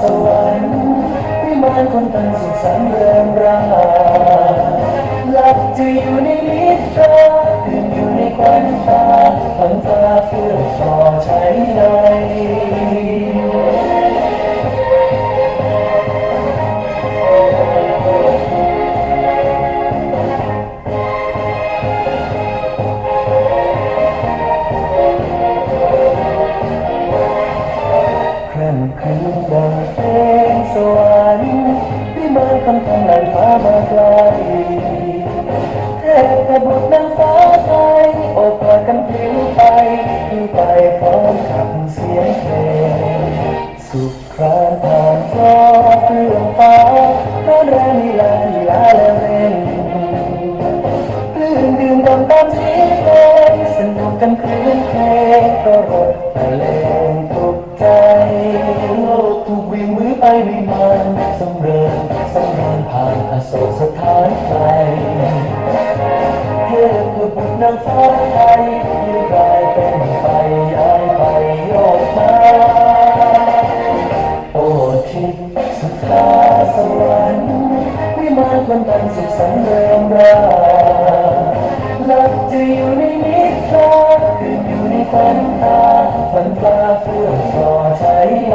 สวรรค์วิมาคนตันสุขสันเริงราหลับจะอยู่ในมิตราตื่นอยู่ในควันตาฝันตาเพื่อต่อใช้ใน นางฟ้าไทยโอบกอดกันพลิ้วไปพิ้วไปพร้อมกับเสียงเพลงสุขครานานฟ้า คนบันสุขสันเริงราหลับจะอยู่ในนิทานตื่นอยู่ในฝันตาฝันปลาเฟื่องรอใช้ไหม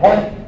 ค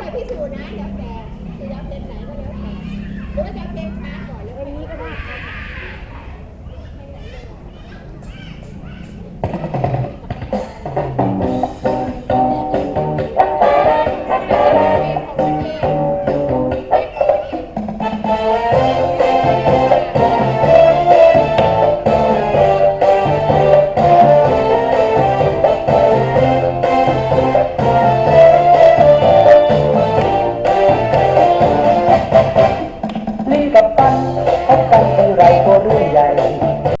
ต้องไปสูจน์นะแล้วแต่จะรับเพลงไหนก็แล้วแต่หรือว่าจะเพลงช้าก่อนแล้ววันนี้ก็ได้